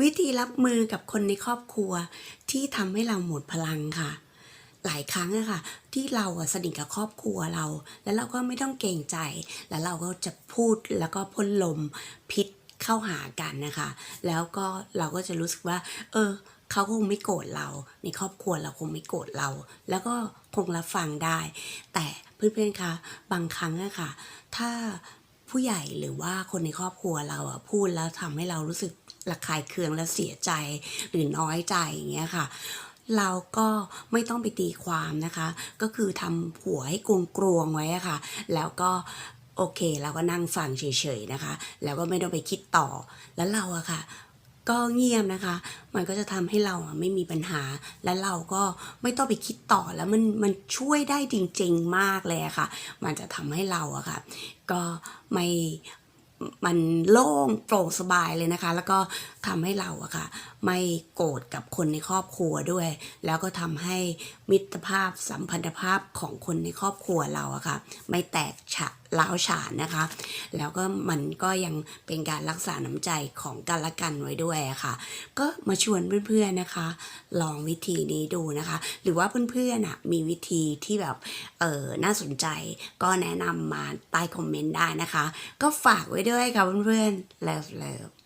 วิธีรับมือกับคนในครอบครัวที่ทำให้เราหมดพลังค่ะ หลายครั้งอะค่ะ ที่เราสนิทกับครอบครัวเรา แล้วเราก็ไม่ต้องเกรงใจ แล้วเราก็จะพูดแล้วก็พ่นลมพิษเข้าหากันนะคะ แล้วก็เราก็จะรู้สึกว่า เออเขาคงไม่โกรธเรา ในครอบครัวเราคงไม่โกรธเรา แล้วก็คงรับฟังได้ แต่เพื่อนๆคะบางครั้งอะค่ะ ถ้าผู้ใหญ่หรือว่าคนในครอบครัวเราอะพูดแล้วทำให้เรารู้สึก ระคายเคืองและเสียใจหรือน้อยใจอย่างเงี้ยค่ะ เราก็ไม่ต้องไปตีความนะคะ ก็คือทำหัวให้กลวงกลวงๆไว้ค่ะ แล้วก็โอเคเราก็นั่งฟังเฉยๆนะคะ แล้วก็ไม่ต้องไปคิดต่อแล้วเราอะค่ะก็เงียบนะคะ มันก็จะทำให้เราไม่มีปัญหา และเราก็ไม่ต้องไปคิดต่อแล้วมันมันช่วยได้จริง ๆ มากเลยะค่ะ มันจะทำให้เราอะค่ะ ก็ไม่ มันโล่งโปร่งสบายเลยนะคะ แล้วก็ทำให้เราอะค่ะ ไม่โกรธกับคนในครอบครัวด้วย แล้วก็ทำให้มิตรภาพสัมพันธภาพของคนในครอบครัวเราอะค่ะ ไม่แตกฉะ ล้าวฉานนะคะ แล้วก็มันก็ยังเป็นการรักษาน้ำใจของกันและกันไว้ด้วยค่ะ ก็มาชวนเพื่อนๆนะคะ ลองวิธีนี้ดูนะคะ หรือว่าเพื่อนๆอะมีวิธีที่แบบเออน่าสนใจก็แนะนำมาใต้คอมเมนต์ได้นะคะ ก็ฝากไว้ด้วยค่ะเพื่อนๆเลิฟเลิฟ